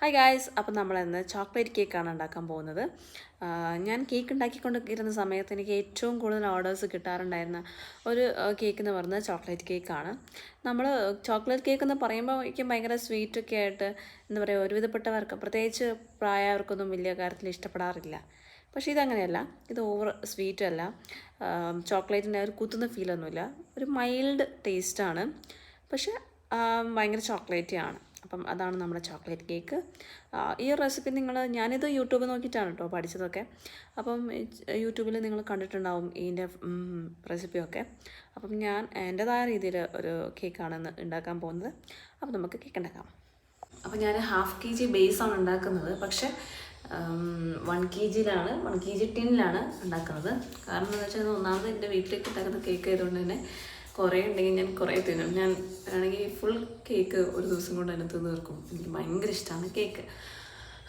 Hi guys അപ്പം നമ്മളിന്ന് chocolate കേക്കാണ് ഉണ്ടാക്കാൻ പോകുന്നത്. ഞാൻ കേക്ക് ഉണ്ടാക്കിക്കൊണ്ടിരുന്ന സമയത്ത് എനിക്ക് ഏറ്റവും കൂടുതൽ ഓർഡേഴ്സ് കിട്ടാറുണ്ടായിരുന്ന ഒരു കേക്ക് എന്ന് പറയുന്നത് ചോക്ലേറ്റ് കേക്കാണ് നമ്മൾ ചോക്ലേറ്റ് കേക്ക് എന്ന് പറയുമ്പോൾ എനിക്ക് ഭയങ്കര സ്വീറ്റ് ഒക്കെ ആയിട്ട് എന്താ പറയുക ഒരുവിധപ്പെട്ടവർക്ക് പ്രത്യേകിച്ച് പ്രായവർക്കൊന്നും വലിയ കാര്യത്തിൽ ഇഷ്ടപ്പെടാറില്ല. പക്ഷേ ഇതങ്ങനെയല്ല ഇത് ഓവർ സ്വീറ്റും അല്ല. ചോക്ലേറ്റിന്റെ ഒരു കുത്തുന്ന ഫീലൊന്നുമില്ല ഒരു മൈൽഡ് ടേസ്റ്റാണ് പക്ഷേ ഭയങ്കര ചോക്ലേറ്റി ആണ്. അപ്പം അതാണ് നമ്മുടെ ചോക്ലേറ്റ് കേക്ക്. ഈ റെസിപ്പി നിങ്ങൾ ഞാനിത് യൂട്യൂബ് നോക്കിയിട്ടാണ് കേട്ടോ പഠിച്ചതൊക്കെ. അപ്പം യൂട്യൂബിൽ നിങ്ങൾ കണ്ടിട്ടുണ്ടാവും ഇതിന്റെ റെസിപ്പിയൊക്കെ. അപ്പം ഞാൻ എന്റെതായ രീതിയിൽ ഒരു കേക്കാണ് ഉണ്ടാക്കാൻ പോകുന്നത്. അപ്പം നമുക്ക് കേക്ക് ഉണ്ടാക്കാം. അപ്പം ഞാൻ ഹാഫ് കെ ജി ബേസാണ് ഉണ്ടാക്കുന്നത്. പക്ഷേ വൺ കെ ജിയിലാണ് വൺ കെ ജി ടിന്നിലാണ് ഉണ്ടാക്കുന്നത്. കാരണം എന്താ വെച്ചാൽ ഒന്നാമത് എന്റെ വീട്ടിലേക്ക് ഉണ്ടാക്കുന്ന കേക്ക് ആയതുകൊണ്ട് തന്നെ കുറേ ഉണ്ടെങ്കിൽ ഞാൻ കുറേ തിന്നും. ഞാൻ ആണെങ്കിൽ ഫുൾ കേക്ക് ഒരു ദിവസം കൊണ്ട് തന്നെ തിന്ന് തീർക്കും. എനിക്ക് ഭയങ്കര ഇഷ്ടമാണ് കേക്ക്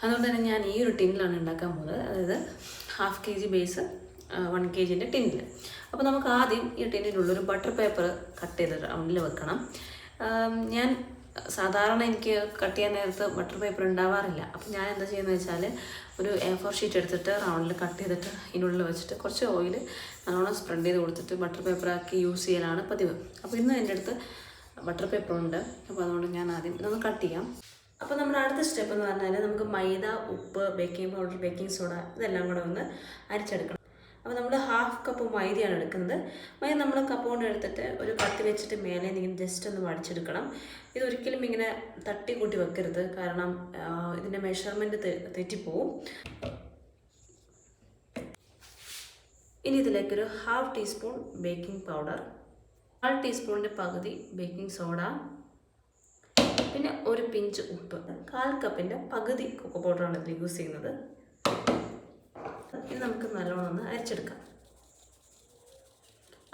അതുകൊണ്ട് തന്നെ ഞാൻ ഈ ഒരു ടിന്നിലാണ് ഉണ്ടാക്കാൻ പോകുന്നത്. അതായത് half K G base one K ജിന്റെ ടിന്നിൽ അപ്പോൾ നമുക്ക് ആദ്യം ഈ ടിന്നിലുള്ളൊരു ബട്ടർ പേപ്പർ കട്ട് ചെയ്ത് റൗണ്ടിൽ വെക്കണം. ഞാൻ സാധാരണ എനിക്ക് കട്ട് ചെയ്യാൻ നേരത്ത് ബട്ടർ പേപ്പർ ഉണ്ടാവാറില്ല. അപ്പം ഞാൻ എന്താ ചെയ്യുന്നത് വെച്ചാൽ ഒരു എ ഫോർ ഷീറ്റ് എടുത്തിട്ട് റൗണ്ടിൽ കട്ട് ചെയ്തിട്ട് ഇതിനുള്ളിൽ വെച്ചിട്ട് കുറച്ച് ഓയിൽ നല്ലോണം സ്പ്രെഡ് ചെയ്ത് കൊടുത്തിട്ട് ബട്ടർ പേപ്പറാക്കി യൂസ് ചെയ്യലാണ് പതിവ്. അപ്പോൾ ഇന്ന് എന്റെ അടുത്ത് ബട്ടർ പേപ്പർ ഉണ്ട്. അപ്പോൾ അതുകൊണ്ട് ഞാൻ ആദ്യം ഇതൊന്ന് കട്ട് ചെയ്യാം. അപ്പോൾ നമ്മുടെ അടുത്ത സ്റ്റെപ്പ് എന്ന് പറഞ്ഞാൽ നമുക്ക് മൈദ ഉപ്പ് ബേക്കിംഗ് പൗഡർ ബേക്കിംഗ് സോഡ ഇതെല്ലാം കൂടെ ഒന്ന് അരിച്ചെടുക്കണം. അപ്പോൾ നമ്മൾ ഹാഫ് കപ്പ് മൈദയാണ് എടുക്കുന്നത്. മൈദ നമ്മൾ കപ്പ് കൊണ്ട് എടുത്തിട്ട് ഒരു കത്തി വെച്ചിട്ട് മേലെ ഇങ്ങനെ ജസ്റ്റ് ഒന്ന് വടിച്ചെടുക്കണം ഇത് ഒരിക്കലും ഇങ്ങനെ തട്ടി കൂട്ടി വെക്കരുത്. കാരണം ഇതിന്റെ മെഷർമെന്റ് തെറ്റിപ്പോവും. ഇനി ഇതിലേക്കൊരു ഹാഫ് ടീസ്പൂൺ ബേക്കിംഗ് പൗഡർ കാൽ ടീസ്പൂണിന്റെ പകുതി ബേക്കിംഗ് സോഡ പിന്നെ ഒരു പിഞ്ച് ഉപ്പ്. കാൽ കപ്പിന്റെ പകുതി കൊക്കോ പൗഡറാണ് ഇതിൽ യൂസ് ചെയ്യുന്നത്. ഇത് നമുക്ക് നല്ലോണം ഒന്ന് അരിച്ചെടുക്കാം.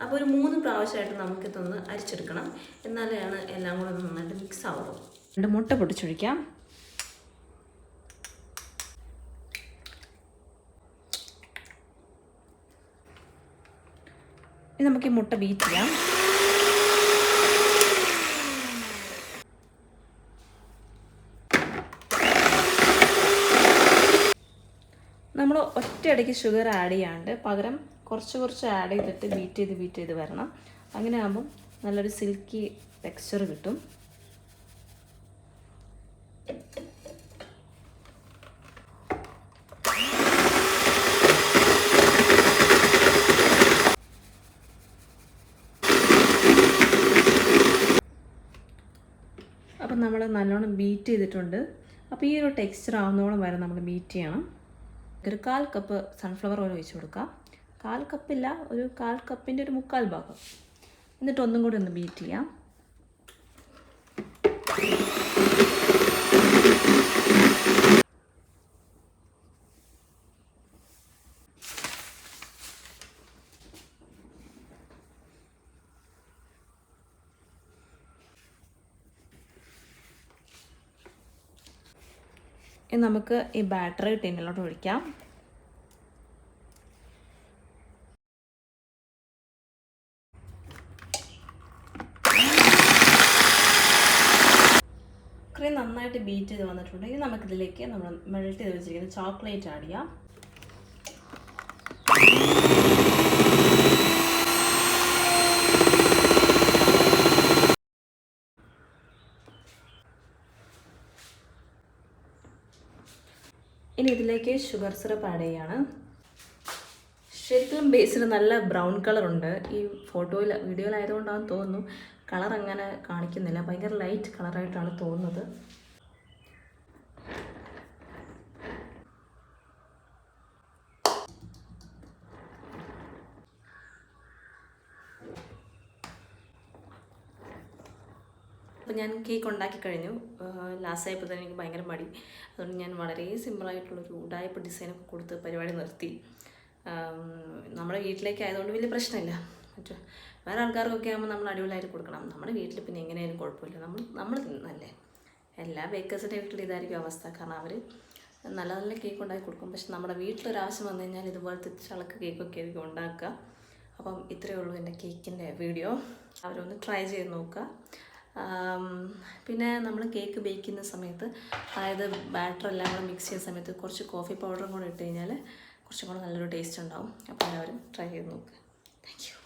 അപ്പോൾ ഒരു മൂന്ന് പ്രാവശ്യമായിട്ട് നമുക്കിതൊന്ന് അരിച്ചെടുക്കണം. എന്നാലാണ് എല്ലാം കൂടെ നന്നായിട്ട് മിക്സ് ആവുള്ളൂ. രണ്ട് മുട്ട പൊട്ടിച്ചൊഴിക്കാം ഇനി നമുക്ക് ഈ മുട്ട ബീറ്റ് ചെയ്യാം നമ്മൾ ഒറ്റയടിക്ക് ഷുഗർ ആഡ് ചെയ്യാണ്ട് പകരം കുറച്ച് കുറച്ച് ആഡ് ചെയ്തിട്ട് ബീറ്റ് ചെയ്ത് ബീറ്റ് ചെയ്ത് വരണം. അങ്ങനെ ആകുമ്പം നല്ലൊരു സിൽക്കി ടെക്സ്ചർ കിട്ടും. അപ്പം നമ്മൾ നല്ലോണം ബീറ്റ് ചെയ്തിട്ടുണ്ട്. അപ്പോൾ ഈ ഒരു ടെക്സ്ചർ ആവുന്നോളം വരെ നമ്മൾ ബീറ്റ് ചെയ്യണം. ഒരു കാൽ കപ്പ് സൺഫ്ലവർ ഓയിൽ ഒഴിച്ച് കൊടുക്കാം കാൽ കപ്പില്ല ഒരു കാൽ കപ്പിന്റെ ഒരു മുക്കാൽ ഭാഗം. എന്നിട്ട് ഒന്നും കൂടി ഒന്ന് ബീറ്റ് ചെയ്യാം. ഇനി നമുക്ക് ഈ ബാറ്ററി ടിന്നിലോട്ട് ഒഴിക്കാം. ക്രീം നന്നായിട്ട് ബീറ്റ് ചെയ്ത് വന്നിട്ടുണ്ട്. ഇനി നമുക്കിതിലേക്ക് നമ്മൾ മെൽറ്റ് ചെയ്ത് വെച്ചിരിക്കുന്ന ചോക്ലേറ്റ് ആഡ് ചെയ്യാം. ഇനി ഇതിലേക്ക് ഷുഗർ സിറപ്പ് ആഡ് ചെയ്യാണ്. ശരിക്കും ബേസിൽ നല്ല ബ്രൗൺ കളറുണ്ട് ഈ ഫോട്ടോയിൽ വീഡിയോയിലായതുകൊണ്ടാണെന്ന് തോന്നുന്നു. കളർ അങ്ങനെ കാണിക്കുന്നില്ല. ഭയങ്കര ലൈറ്റ് കളറായിട്ടാണ് തോന്നുന്നത്. അപ്പോൾ ഞാൻ കേക്ക് ഉണ്ടാക്കി കഴിഞ്ഞു. ലാസ്റ്റ് ആയപ്പോൾ തന്നെ എനിക്ക് ഭയങ്കര മടി. അതുകൊണ്ട് ഞാൻ വളരെ സിമ്പിളായിട്ടുള്ളൊരു ഉടായ്പ ഡിസൈനൊക്കെ കൊടുത്ത് പരിപാടി നിർത്തി. നമ്മുടെ വീട്ടിലേക്ക് ആയതുകൊണ്ട് വലിയ പ്രശ്നമില്ല. മറ്റേ വേറെ ആൾക്കാർക്കൊക്കെ ആകുമ്പോൾ നമ്മൾ അടിപൊളിയായിട്ട് കൊടുക്കണം. നമ്മുടെ വീട്ടിൽ പിന്നെ എങ്ങനെയായാലും കുഴപ്പമില്ല. നമ്മൾ നമ്മൾ തിന്നല്ലേ. എല്ലാ ബേക്കേഴ്സിന്റെ വീട്ടിൽ ഇതായിരിക്കും അവസ്ഥ. കാരണം അവർ നല്ല നല്ല കേക്ക് ഉണ്ടാക്കി കൊടുക്കും. പക്ഷെ നമ്മുടെ വീട്ടിലൊരാവശ്യം വന്നു കഴിഞ്ഞാൽ ഇതുപോലത്തെ ചളക്ക് കേക്കൊക്കെ ആയിരിക്കും ഉണ്ടാക്കുക. അപ്പം ഇത്രയേ ഉള്ളൂ എന്റെ കേക്കിന്റെ വീഡിയോ അവരൊന്ന് ട്രൈ ചെയ്ത് നോക്കുക. പിന്നെ നമ്മൾ കേക്ക് ബേക്ക് ചെയ്യുന്ന സമയത്ത് അതായത് ബാറ്റർ എല്ലാം കൂടെ മിക്സ് ചെയ്യുന്ന സമയത്ത് കുറച്ച് കോഫി പൗഡറും കൂടെ ഇട്ട് കഴിഞ്ഞാൽ കുറച്ചും കൂടെ നല്ലൊരു ടേസ്റ്റ് ഉണ്ടാവും. അപ്പോൾ എല്ലാവരും ട്രൈ ചെയ്ത് നോക്കുക താങ്ക്